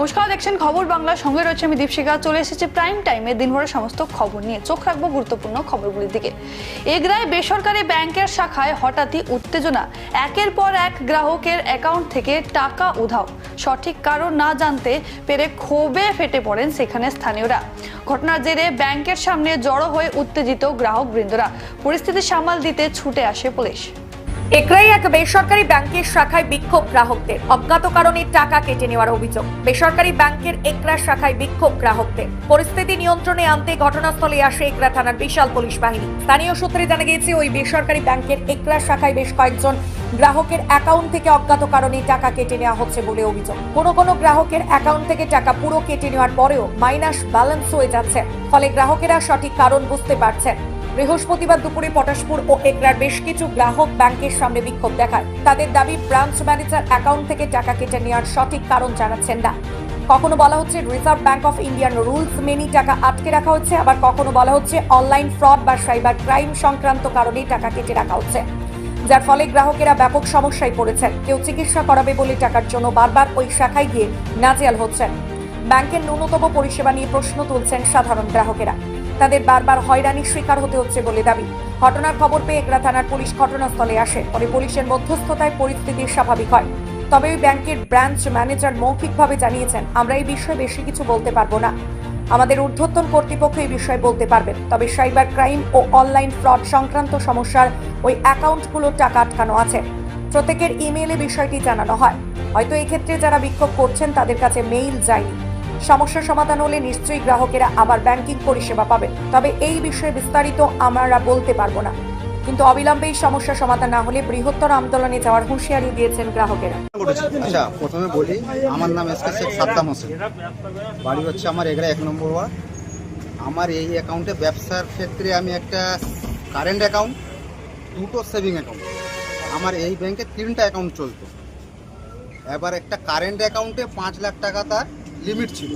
নমস্কার, দেখছেন খবর বাংলা। সঙ্গে রয়েছে আমি দীপশিকা চলে এসেছি প্রাইম টাইমে দিনভরের সমস্ত খবর নিয়ে। চোখ রাখব গুরুত্বপূর্ণ খবরগুলির দিকে। এগরায় বেসরকারি ব্যাংকের শাখায় হঠাৎই উত্তেজনা। একের পর এক গ্রাহকের অ্যাকাউন্ট থেকে টাকা উধাও। সঠিক কারণ না জানতে পেরে ক্ষোভে ফেটে পড়েন সেখানে স্থানীয়রা। ঘটনার জেরে ব্যাংকের সামনে জড়ো হয়ে উত্তেজিত গ্রাহক বৃন্দরা। পরিস্থিতি সামাল দিতে ছুটে আসে পুলিশ। একরাই এক বেসরকারি ব্যাংকের শাখায় বিক্ষোভ গ্রাহকদের। অজ্ঞাত কারণে টাকা কেটে নেওয়ার অভিযোগ। বেসরকারি ব্যাংকের একরা শাখায় বিক্ষোভ গ্রাহকদের। পরিস্থিতি নিয়ন্ত্রণে আনতে ঘটনাস্থলে আসে একরা থানার বিশাল পুলিশ বাহিনী। স্থানীয় সূত্রে জানা গিয়েছে, ওই বেসরকারি ব্যাংকের একরা শাখায় বেশ কয়েকজন গ্রাহকের অ্যাকাউন্ট থেকে অজ্ঞাত কারণে টাকা কেটে নেওয়া হচ্ছে বলে অভিযোগ। কোনো কোনো গ্রাহকের অ্যাকাউন্ট থেকে টাকা পুরো কেটে নেওয়ার পরেও মাইনাস ব্যালেন্স হয়ে যাচ্ছে। ফলে গ্রাহকেরা সঠিক কারণ বুঝতে পারছেন। বৃহস্পতিবার দুপুরে পটাশপুর ও একরার বেশ কিছু গ্রাহক ব্যাংকের সামনে বিক্ষোভ দেখায়। তাদের দাবি, ব্রাঞ্চ ম্যানেজার অ্যাকাউন্ট থেকে টাকা কেটে নেওয়ার সঠিক কারণ জানাচ্ছেন না। কখনো বলা হচ্ছে, reserve bank of Indian rules many টাকা আটকে রাখা হচ্ছে। আবার কখনো বলা হচ্ছে, অনলাইন ফ্রড বা সাইবার ক্রাইম সংক্রান্ত কারণেই টাকা কেটে রাখা হচ্ছে। যার ফলে গ্রাহকেরা ব্যাপক সমস্যায় পড়েছেন। কেউ চিকিৎসা করাবে বলে টাকার জন্য বারবার ওই শাখায় গিয়ে নাজেয়াল হচ্ছেন। ব্যাংকের ন্যূনতম পরিষেবা নিয়ে প্রশ্ন তুলছেন সাধারণ গ্রাহকেরা। তাদের বারবার হয়রানির শিকার হতে হচ্ছে বলে দাবি। ঘটনার খবর পেয়ে একরা থানার পুলিশ ঘটনাস্থলে আসে। পরে পুলিশের মধ্যস্থতায় পরিস্থিতি স্বাভাবিক হয়। তবে ওই ব্যাংকের ব্রাঞ্চ ম্যানেজার মৌখিকভাবে জানিয়েছেন, আমরা এই বিষয়ে বেশি কিছু বলতে পারব না। আমাদের ঊর্ধ্বতন কর্তৃপক্ষ এই বিষয়ে বলতে পারবেন তবে সাইবার ক্রাইম ও অনলাইন ফ্রড সংক্রান্ত সমস্যার ওই অ্যাকাউন্টগুলোর টাকা আটকানো আছে। প্রত্যেকের ইমেইলে বিষয়টি জানানো হয়। হয়তো এক্ষেত্রে যারা বিক্ষোভ করছেন তাদের কাছে মেইল যায়নি। সমস্যা সমাধান হলে নিশ্চয়ই গ্রাহকেরা আবার ব্যাংকিং পরিষেবা পাবেন। তবে এই বিষয়ে বিস্তারিত আমরা বলতে পারব না। কিন্তু অবিলম্বে এই সমস্যা সমাধান না হলে বৃহত্তর আন্দোলনে যাওয়ার হুঁশিয়ারি দিয়েছেন গ্রাহকেরা। আচ্ছা প্রথমে বলি, আমার নাম এস সাদ্দাম হোসেন। বাড়ি হচ্ছে আমার এগরা এক নম্বর ওয়ার্ড। আমার এই অ্যাকাউন্টে ব্যবসার ক্ষেত্রে আমি একটা কারেন্ট অ্যাকাউন্ট দুটো সেভিং অ্যাকাউন্ট আমার এই ব্যাংকে তিনটা অ্যাকাউন্ট চলতো। এবার একটা কারেন্ট অ্যাকাউন্টে পাঁচ লাখ টাকা তার লিমিট ছিল।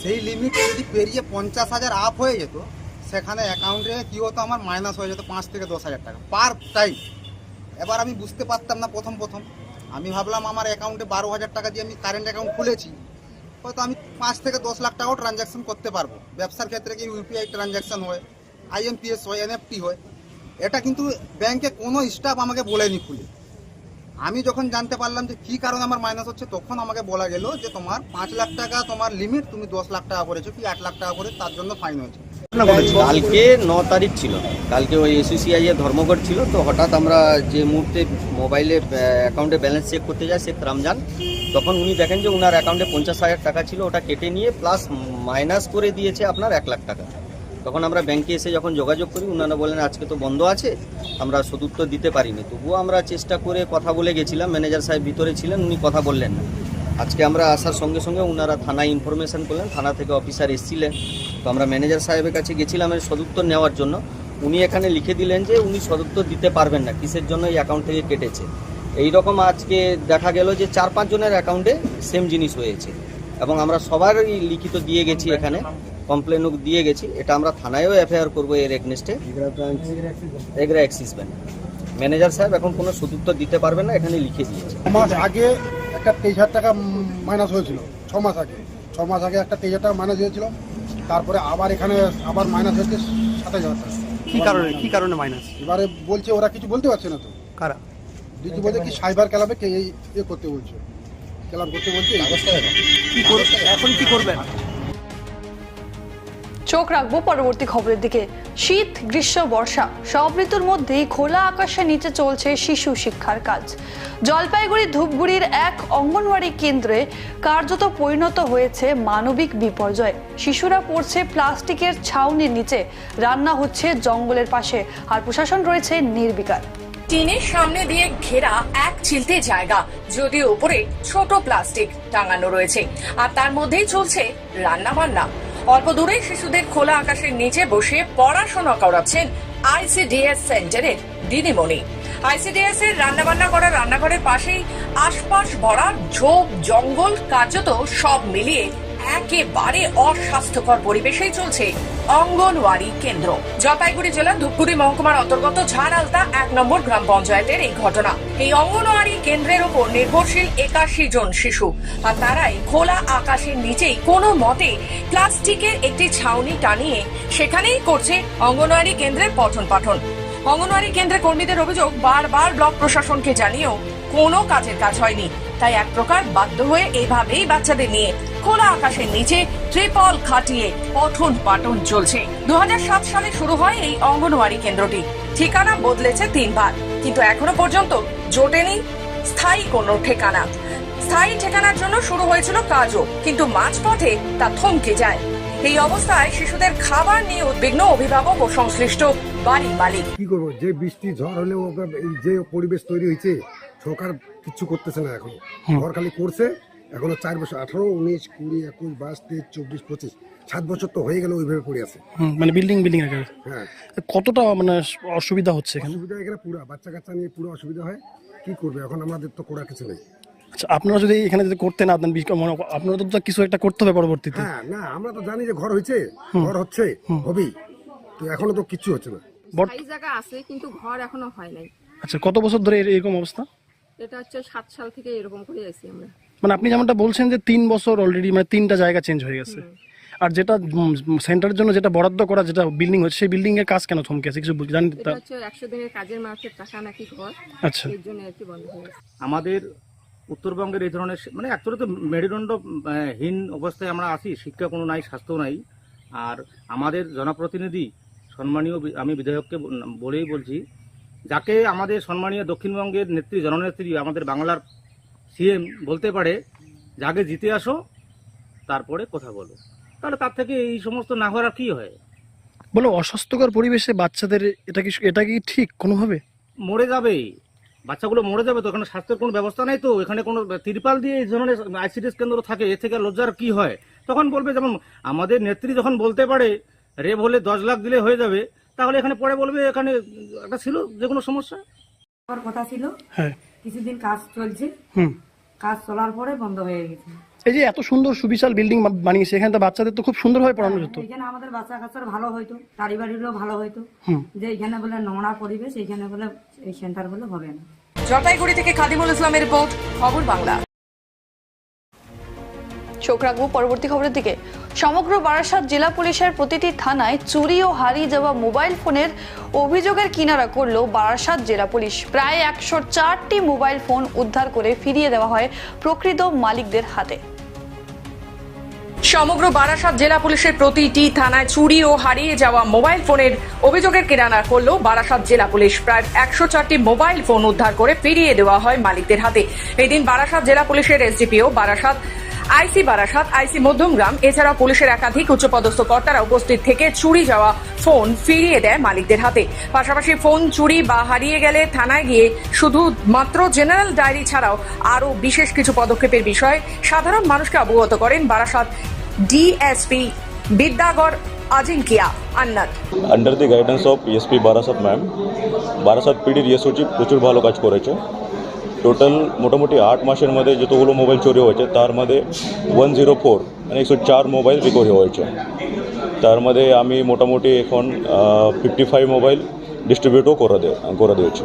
সেই লিমিট যদি পেরিয়ে পঞ্চাশ হাজার আপ হয়ে যেত, সেখানে অ্যাকাউন্টে কী হতো আমার? মাইনাস হয়ে যেত পাঁচ থেকে দশ হাজার টাকা পার টাইম এবার আমি বুঝতে পারতাম না প্রথম প্রথম। আমি ভাবলাম আমার অ্যাকাউন্টে বারো হাজার টাকা দিয়ে আমি কারেন্ট অ্যাকাউন্ট খুলেছি। হয়তো আমি পাঁচ থেকে দশ লাখ টাকাও ট্রানজ্যাকশন করতে পারব। ব্যবসার ক্ষেত্রে কি ইউপিআই ট্রানজ্যাকশন হয়? আইএমপিএস হয় এনএফটি হয়। এটা কিন্তু ব্যাংকে কোনো স্টাফ আমাকে বলেনি খুলে। আমি যখন জানতে পারলাম যে কী কারণে আমার মাইনাস হচ্ছে, তখন আমাকে বলা গেল যে তোমার পাঁচ লাখ টাকা তোমার লিমিট তুমি দশ লাখ টাকা করেছ কি আট লাখ টাকা করে তার জন্য ফাইন হয়েছে। কালকে ন তারিখ ছিল। কালকে ওই এসিসিআই এর ধর্মঘট ছিল, তো হঠাৎ আমরা যে মুহূর্তে মোবাইলে অ্যাকাউন্টে ব্যালেন্স চেক করতে যাই শেখ রমজান, তখন উনি দেখেন যে ওনার অ্যাকাউন্টে পঞ্চাশ হাজার টাকা ছিল, ওটা কেটে নিয়ে প্লাস মাইনাস করে দিয়েছে আপনার এক লাখ টাকা। তখন আমরা ব্যাংকে এসে যখন যোগাযোগ করি ওনারা বলেন, আজকে তো বন্ধ আছে, আমরা সদুত্তর দিতে পারিনি। তবুও আমরা চেষ্টা করে কথা বলে গেছিলাম, ম্যানেজার সাহেব ভিতরে ছিলেন, উনি কথা বললেন না। আজকে আমরা আসার সঙ্গে সঙ্গে ওনারা থানায় ইনফরমেশন করলেন, থানা থেকে অফিসার এসেছিলেন। তো আমরা ম্যানেজার সাহেবের কাছে গেছিলাম এর সদুত্তর নেওয়ার জন্য। উনি এখানে লিখে দিলেন যে, উনি সদুত্তর দিতে পারবেন না, কিসের জন্য এই অ্যাকাউন্ট থেকে কেটেছে? এই রকম আজকে দেখা গেল যে, চার পাঁচ জনের অ্যাকাউন্টে সেম জিনিস হয়েছে। এবং আমরা সবারই লিখিত দিয়ে গেছি এখানে। কমপ্লেনও দিয়ে গেছি। এটা আমরা থানায়ও এফআইআর করব এর এগনেস্টে এগরা অ্যাক্সিস ব্যাংক ম্যানেজার সাহেব এখন কোনো সদুত্তর দিতে পারবেন না এখানে লিখে দিয়েছে। ছ মাস আগে একটা তেইশ হাজার টাকা মাইনাস হয়েছিল ছ মাস আগে। ছ মাস আগে একটা তেইশ হাজার টাকা মাইনাস হয়েছিল তারপরে আবার এখানে আবার মাইনাস হয়েছে সাতাশ হাজার টাকা। কি কারণে কি কারণে মাইনাস এবারে বলছে ওরা কিছু বলতে পারছে না তো। কারা? দিদি বলছে কি সাইবার ক্লাবে কে এই ইয়ে করতে বলছে। ক্লাব করতে বলছে কি করবে এখন কি করবেন? চোখ রাখব পরবর্তী খবরের দিকে। শীত, গ্রীষ্ম, বর্ষা, সব ঋতুর মধ্যেই খোলা আকাশের নিচে চলছে শিশু শিক্ষার কাজ। জলপাইগুড়ি, ধূপগুড়ির এক অঙ্গনওয়াড়ি কেন্দ্রে কার্যত পরিণত হয়েছে মানবিক বিপর্যয়। শিশুরা পড়ছে প্লাস্টিকের ছাউনির নিচে, রান্না হচ্ছে জঙ্গলের পাশে, আর প্রশাসন রয়েছে নির্বিকার। টিনের সামনে দিয়ে ঘেরা এক চিলতে জায়গা, যদিও উপরে ছোট প্লাস্টিক টাঙানো রয়েছে, আর তার মধ্যেই চলছে রান্না বান্না অল্প দূরেই শিশুদের খোলা আকাশের নিচে বসে পড়াশোনা করাচ্ছেন আইসিডিএস সেন্টারের দিদিমণি। আইসিডিএস এর রান্নাবান্না করা রান্নাঘরের পাশেই আশপাশ ভরা ঝোপ, জঙ্গল কার্যত সব মিলিয়ে একেবারে অস্বাস্থ্যকর পরিবেশেই চলছে অঙ্গনওয়াড়ি কেন্দ্র। জলপাইগুড়ি জেলার ধূপগুড়ি মহকুমার অন্তর্গত ঝাড়ালতা এক নম্বর গ্রাম পঞ্চায়েতের এই ঘটনা। এই অঙ্গনওয়াড়ি কেন্দ্রের ওপর নির্ভরশীল একাশি জন শিশু আর তারাই খোলা আকাশের নিচেই কোনো মতে প্লাস্টিকের একটি ছাউনি টানিয়ে সেখানেই করছে অঙ্গনওয়াড়ি কেন্দ্রের পঠন পাঠন। অঙ্গনওয়াড়ি কেন্দ্রের কর্মীদের অভিযোগ, বারবার ব্লক প্রশাসনকে জানিয়েও কোনো কাজের কাজ হয়নি। তাই এক প্রকার বাধ্য হয়ে এভাবেই বাচ্চাদের নিয়ে খোলা আকাশের নিচে ত্রিপল খাটিয়ে পঠন পাঠন চলছে। দু হাজার সাত সালে শুরু হয় এই অঙ্গনওয়াড়ি কেন্দ্রটি। ঠিকানা বদলেছে তিনবার। কিন্তু এখনও পর্যন্ত জোটেনি স্থায়ী কোনো ঠিকানা। স্থায়ী ঠিকানার জন্য শুরু হয়েছিল কাজও, কিন্তু মাঝপথে তা থমকে যায়। এই অবস্থায় শিশুদের খাবার নিয়ে উদ্বিগ্ন অভিভাবক ও সংশ্লিষ্ট বাড়ির মালিক। কি করব? যে বৃষ্টি ঝড় হলেও এই যে পরিবেশ তৈরি হয়েছে সরকার কিচ্ছু করতেছে না এখন। ঘর খালি করছে এখনও চার বছর আঠারো উনিশ কুড়ি একুশ বাইশ তেইশ চব্বিশ পঁচিশ সাত বছর তো হয়ে গেল ওইভাবে পড়ে আছে। মানে বিল্ডিং বিল্ডিং আকারে হ্যাঁ। কতটা মানে অসুবিধা হচ্ছে এখানে? অসুবিধা এখানে পুরো বাচ্চা কাচ্চা নিয়ে পুরো অসুবিধা হয়। কি করবে? এখন আমাদের তো করার কিছু নেই। আপনারা যদি এখানে যদি করতে না দেন মানে আপনারা তো কিছু একটা করতে হবে পরবর্তীতে। হ্যাঁ না আমরা তো জানি যে ঘর হয়েছে ঘর হচ্ছে হবেই তো এখনও তো কিচ্ছু হচ্ছে না। স্থায়ী জায়গা আছে কিন্তু ঘর এখনও হয় নাই। আচ্ছা কত বছর ধরে এর- এরকম অবস্থা? এটা হচ্ছে সাত সাল থেকে এরকম করে আছি আমরা। মানে আপনি যেমনটা বলছেন যে তিন বছর অলরেডি মানে তিনটা জায়গা চেঞ্জ হয়ে গেছে। আর যেটা সেন্টারের জন্য যেটা বরাদ্দ করা যেটা বিল্ডিং হচ্ছে সেই বিল্ডিং এর কাজ কেন থমকে আছে? কিছু বুঝ- জানেন এটা তা- হচ্ছে একশো দিনের কাজের মার্কেট টাকা নাকি ঘর আচ্ছা। এর জন্য আর কি বন্ধ হয়ে গেছে। আমাদের উত্তরবঙ্গের এই ধরনের মানে অ্যাকচুয়ালি তো মেরুদণ্ড আহ, হীন অবস্থায় আমরা আছি শিক্ষা কোনো নাই স্বাস্থ্য নাই। আর আমাদের জনপ্রতিনিধি সম্মানীয় আমি বিধায়ককে বলেই বলছি যাকে আমাদের সম্মানীয় দক্ষিণবঙ্গের নেত্রী জননেত্রী আমাদের বাংলার সিএম বলতে পারে যাকে জিতে আসো তারপরে কথা বলো। তাহলে তার থেকে এই সমস্ত না করা কি হয়? বলো অস্বাস্থ্যকর পরিবেশে বাচ্চাদের এটা কি এটা কি ঠিক কোনোভাবে? মরে যাবে বাচ্চাগুলো মরে যাবে তো এখানে স্বাস্থ্যের কোনো ব্যবস্থা নাই তো এখানে কোনো তিরপাল দিয়ে এই ধরনের আইসিডিএস কেন্দ্র থাকে এ থেকে লজ্জার কি হয়? তখন বলবে যেমন আমাদের নেত্রী যখন বলতে পারে রেপ হলে দশ লাখ দিলে হয়ে যাবে তাহলে এখানে পরে বলবে এখানে একটা ছিল যে কোনো সমস্যা আমার কথা ছিল। হ্যাঁ। কিছুদিন কাজ চলছে। হুম। কাজ চলার পরে বন্ধ হয়ে গেছে। এই যে এত সুন্দর সুবিশাল বিল্ডিং বানিয়েছে এখানে তো বাচ্চাদের তো খুব সুন্দরভাবে পড়ানো যেত এখানে আমাদের বাচ্চা কাচ্চার ভালো হইতো তারি বাড়িরও ভালো হইতো। যে এখানে বলে নোংরা পরিবেশ এখানে বলে এই সেন্টার বলে হবে না। জলপাইগুড়ি থেকে খাদিমুল ইসলামের রিপোর্ট খবর বাংলা। চোখ রাখব পরবর্তী খবরের দিকে। সমগ্র বারাসাত জেলা পুলিশের প্রতিটি থানায় চুরি ও হারিয়ে যাওয়া মোবাইল ফোনের অভিযোগের কিনারা করল বারাসাত জেলা পুলিশ। প্রায় একশো চারটি মোবাইল ফোন উদ্ধার করে ফিরিয়ে দেওয়া হয় প্রকৃত মালিকদের হাতে। সমগ্র বারাসাত জেলা পুলিশের প্রতিটি থানায় চুরি ও হারিয়ে যাওয়া মোবাইল ফোনের অভিযোগের কেরানা করল বারাসাত জেলা পুলিশ। প্রায় একশো চারটি মোবাইল ফোন উদ্ধার করে ফিরিয়ে দেওয়া হয় মালিকদের হাতে। এই দিন বারাসাত জেলা পুলিশের SDPO Barasat, IC Barasat, IC Madhyamgram, এছাড়াও পুলিশের একাধিক উচ্চপদস্থ কর্তারা উপস্থিত থেকে চুরি যাওয়া ফোন ফিরিয়ে দেয় মালিকদের হাতে। পাশাপাশি ফোন চুরি বা হারিয়ে গেলে থানায় গিয়ে শুধু মাত্র জেনারেল ডায়েরি ছাড়াও আরও বিশেষ কিছু পদক্ষেপের বিষয়ে সাধারণ মানুষকে অবগত করেন Barasat DSP Bidyagarh Ajinkya Anant under the guidance of SP Barasat ma'am Barasat পিডির ESOG প্রচুর ভালো কাজ করেছে। টোটাল মোটামুটি আট মাসের মধ্যে যতগুলো মোবাইল চুরি হয়েছে তার মধ্যে ওয়ান জিরো ফোর মানে একশো চার মোবাইল রিকভারি হয়েছে। তার মধ্যে আমি মোটামুটি এখন ফিফটি ফাইভ মোবাইল ডিস্ট্রিবিউটও করে দে করে দিয়েছি।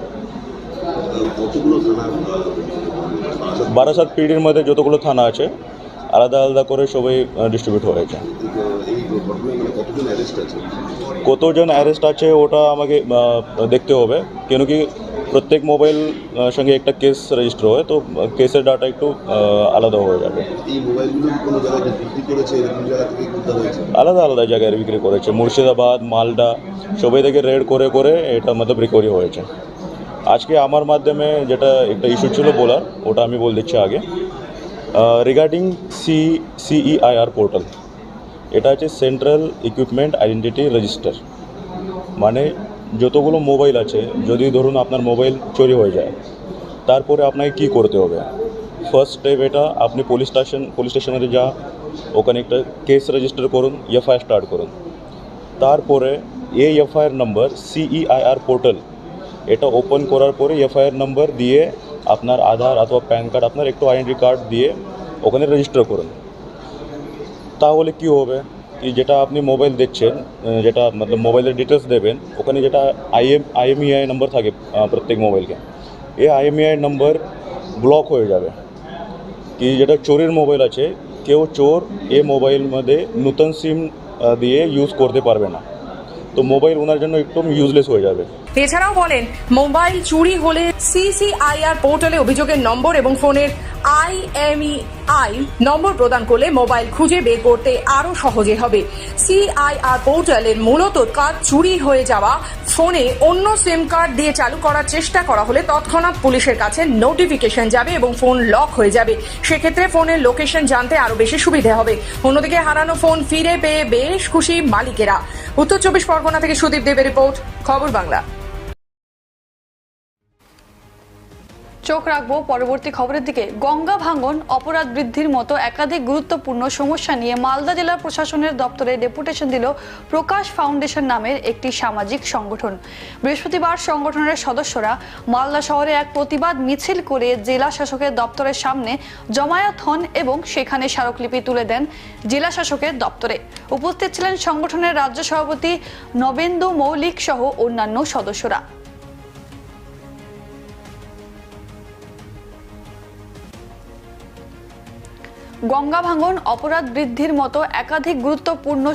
বারাসাত পিডির মধ্যে যতগুলো থানা আছে আলাদা আলাদা করে সবাই ডিস্ট্রিবিউট হয়েছে কতজন অ্যারেস্ট আছে ওটা আমাকে দেখতে হবে। কেন কি প্রত্যেক মোবাইল সঙ্গে একটা কেস রেজিস্টার হয় তো কেসের ডাটা একটু আলাদা হয়ে যাবে। আলাদা আলাদা জায়গায় বিক্রি করেছে। মুর্শিদাবাদ মালদা সবাই থেকে রেড করে করে এটা মতলব রিকভারি হয়েছে। আজকে আমার মাধ্যমে যেটা একটা ইস্যু ছিল বলার ওটা আমি বল দিচ্ছি আগে। রিগার্ডিং সি সিইআইআর পোর্টাল এটা হচ্ছে সেন্ট্রাল ইকুইপমেন্ট আইডেন্টিটি রেজিস্টার মানে যতগুলো মোবাইল আছে, যদি ধরুন আপনার মোবাইল চুরি হয়ে যায়, তারপরে আপনাকে কি করতে হবে? ফার্স্ট স্টেপ এটা, আপনি পুলিশ স্টেশন পুলিশ স্টেশনে যা, ওখানে একটা কেস রেজিস্টার করুন এফআইআর স্টার্ট করুন। তারপরে এই এফআইআর নাম্বার সিইআইআর পোর্টাল এটা ওপেন করার পরে এফআইআর নাম্বার দিয়ে আপনার আধার অথবা প্যান কার্ড, আপনার একটু আইডেন্টি কার্ড দিয়ে ওখানে রেজিস্টার করুন। তাহলে কি হবে? কি যেটা আপনি মোবাইল দেখছেন যেটা মতলব মোবাইলের ডিটেলস দেবেন, ওখানে যেটা আইএম আইএমইআই নম্বর থাকে প্রত্যেক মোবাইলকে এই আইএমইআই নম্বর ব্লক হয়ে যাবে। কি যেটা চোরের মোবাইল আছে, কেউ চোর এ মোবাইল মধ্যে নূতন সিম দিয়ে ইউজ করতে পারবে না। তো মোবাইল ওনার জন্য একদম ইউজলেস হয়ে যাবে। এছাড়াও বলেন, মোবাইল চুরি হলে সিসিআইআর পোর্টালে অভিযোগের নম্বর এবং ফোনের আইএমইআই নম্বর প্রদান করলে মোবাইল খুঁজে বের করতে আরও সহজে হবে। সিআইআর পোর্টালের মূলত কার্ড চুরি হয়ে যাওয়া, ফোনে অন্য সিম কার্ড দিয়ে চালু করার চেষ্টা করা হলে তৎক্ষণাৎ পুলিশের কাছে নোটিফিকেশন যাবে এবং ফোন লক হয়ে যাবে। সেক্ষেত্রে ফোনের লোকেশন জানতে আরও বেশি সুবিধা হবে। অন্যদিকে হারানো ফোন ফিরে পেয়ে বেশ খুশি মালিকেরা। উত্তর চব্বিশ পরগনা থেকে সুদীপ দেবের রিপোর্ট, খবর বাংলা। চোখ রাখব পরবর্তী খবরের দিকে। গঙ্গা ভাঙন, অপরাধ বৃদ্ধির মতো একাধিক গুরুত্বপূর্ণ সমস্যা নিয়ে মালদা জেলা প্রশাসনের দপ্তরে ডেপুটেশন দিল প্রকাশ ফাউন্ডেশন নামের একটি সামাজিক সংগঠন। বৃহস্পতিবার সংগঠনের সদস্যরা মালদা শহরে এক প্রতিবাদ মিছিল করে জেলা শাসকের দপ্তরের সামনে জমায়েত হন এবং সেখানে স্মারকলিপি তুলে দেন জেলা শাসকের দপ্তরে। উপস্থিত ছিলেন সংগঠনের রাজ্য সভাপতি নবেন্দু মৌলিক সহ অন্যান্য সদস্যরা। গঙ্গা ভাঙন, অপরাধ বৃদ্ধির মতো একাধিক গুরুত্বপূর্ণ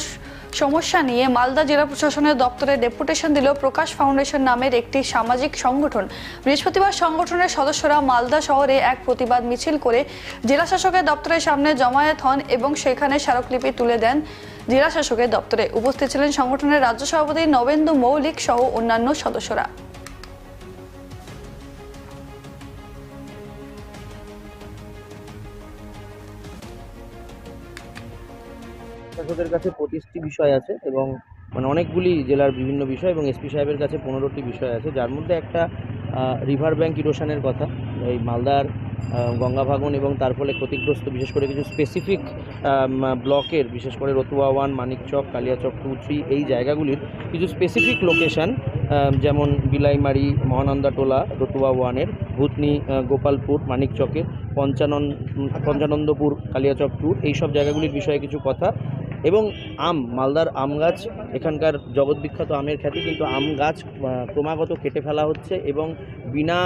সমস্যা নিয়ে মালদা জেলা প্রশাসনের দপ্তরে ডেপুটেশন দিল প্রকাশ ফাউন্ডেশন নামের একটি সামাজিক সংগঠন। বৃহস্পতিবার সংগঠনের সদস্যরা মালদা শহরে এক প্রতিবাদ মিছিল করে জেলা শাসকের দপ্তরের সামনে জমায়েত হন এবং সেখানে স্মারকলিপি তুলে দেন জেলা শাসকের দপ্তরে। উপস্থিত ছিলেন সংগঠনের রাজ্য সভাপতি নবেন্দু মৌলিক সহ অন্যান্য সদস্যরা। শাসকের কাছে পঁচিশটি বিষয় আছে এবং মানে অনেকগুলি জেলার বিভিন্ন বিষয় এবং এসপি সাহেবের কাছে পনেরোটি বিষয় আছে। যার মধ্যে একটা রিভার ব্যাঙ্ক ইরোশনের কথা। এই মালদার আহ, গঙ্গা ভাগন এবং তার ফলে ক্ষতিগ্রস্ত বিশেষ করে কিছু স্পেসিফিক ব্লকের বিশেষ করে Ratua one Manikchak Kaliachak two three এই জায়গাগুলির কিছু স্পেসিফিক লোকেশন যেমন বিলাইমারি মহানন্দাটোলা রতুয়া ওয়ানের ভূতনি গোপালপুর মানিকচকের পঞ্চানন পঞ্চানন্দপুর কালিয়াচক টু এইসব জায়গাগুলির বিষয়ে কিছু কথা এবং আম, মালদার আম গাছ, এখানকার জগৎ বিখ্যাত আমের খ্যাতি, কিন্তু আম গাছ ক্রমাগত কেটে ফেলা হচ্ছে এবং বিনা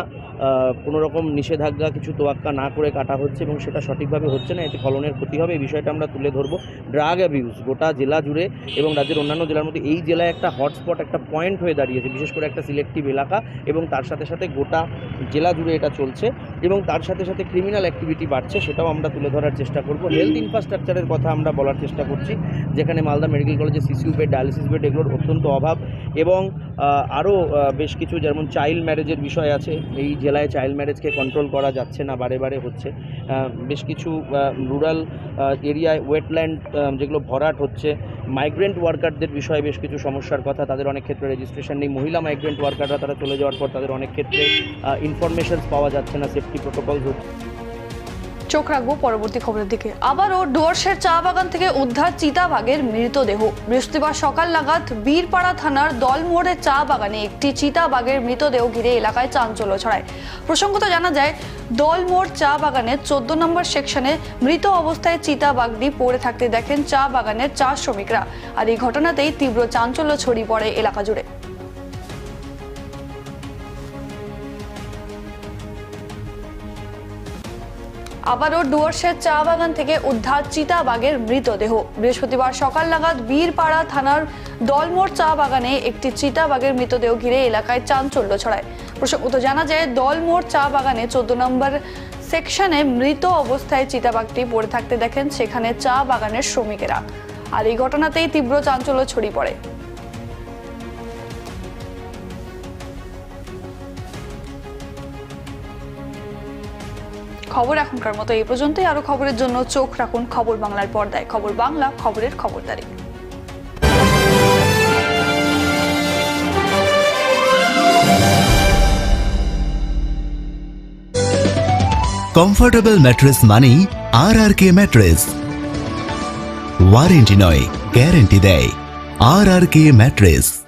কোনো রকম নিষেধাজ্ঞা, কিছু তোয়াক্কা না করে কাটা হচ্ছে এবং সেটা সঠিকভাবে হচ্ছে না। এতে ফলনের ক্ষতি হবে, এই বিষয়টা আমরা তুলে ধরবো ড্রাগ অ্যাবিউজ, গোটা জেলা জুড়ে এবং রাজ্যের অন্যান্য জেলার মধ্যে। এই জেলায় একটা হটস্পট, একটা পয়েন্ট হয়ে দাঁড়িয়েছে, বিশেষ করে একটা সিলেক্টিভ এলাকা এবং তার সাথে সাথে গোটা জেলা জুড়ে এটা চলছে এবং তার সাথে সাথে ক্রিমিনাল অ্যাক্টিভিটি বাড়ছে, সেটাও আমরা তুলে ধরার চেষ্টা করব। হেলথ ইনফ্রাস্ট্রাকচারের কথা আমরা বলার চেষ্টা করছি। যেখানে মালদা মেডিকেল কলেজে সিসিউ বেড, ডায়ালিসিস বেড, এগুলোর অত্যন্ত অভাব এবং আরও বেশ কিছু যেমন চাইল্ড ম্যারেজের বিষয় আছে, এই জেলায় চাইল্ড ম্যারেজকে কন্ট্রোল করা যাচ্ছে না, বারে বারে হচ্ছে। বেশ কিছু রুরাল এরিয়ায় ওয়েটল্যান্ড যেগুলো ভরাট হচ্ছে মাইগ্রেন্ট ওয়ার্কারদের বিষয়ে বেশ কিছু সমস্যার কথা, তাদের অনেক ক্ষেত্রে রেজিস্ট্রেশন নেই। মহিলা মাইগ্রেন্ট ওয়ার্কাররা তারা চলে যাওয়ার পর তাদের অনেক ক্ষেত্রে ইনফরমেশনস পাওয়া যাচ্ছে না সেফটি প্রোটোকলস চোখ রাখব পরবর্তী খবরের দিকে। আবারও ডুয়ার্সের চা বাগান থেকে উদ্ধার চিতাবাঘের মৃতদেহ। বৃহস্পতিবার সকাল নাগাদ বীরপাড়া থানার দলমোড়ের চা বাগানে একটি চিতাবাঘের মৃতদেহ ঘিরে এলাকায় চাঞ্চল্য ছড়ায়। প্রসঙ্গত জানা যায়, দলমোড় চা বাগানের চোদ্দ নম্বর সেকশনে মৃত অবস্থায় চিতাবাঘটি পড়ে থাকতে দেখেন চা বাগানের চা শ্রমিকরা। আর এই ঘটনাতেই তীব্র চাঞ্চল্য ছড়িয়ে পড়ে এলাকা জুড়ে। আবারও ডুয়ার্সের চা বাগান থেকে উদ্ধার চিতাবাঘের মৃতদেহ। বৃহস্পতিবার সকাল নাগাদ বীরপাড়া থানার দলমোড় চা বাগানে একটি চিতাবাঘের মৃতদেহ ঘিরে এলাকায় চাঞ্চল্য ছড়ায়। প্রসঙ্গত জানা যায়, দলমোড় চা বাগানে চোদ্দ নম্বর সেকশনে মৃত অবস্থায় চিতাবাঘটি পড়ে থাকতে দেখেন সেখানে চা বাগানের শ্রমিকেরা। আর এই ঘটনাতেই তীব্র চাঞ্চল্য ছড়িয়ে পড়ে। খবর এখনকার মতো এই পর্যন্তই। আরও খবরের জন্য চোখ রাখুন খবর বাংলার পর্দায়। খবর বাংলা, খবরের খবরদারি কমফোর্টেবল ম্যাট্রেস মানেই R R K mattress warranty নয় গ্যারেন্টি দেয়। R R K mattress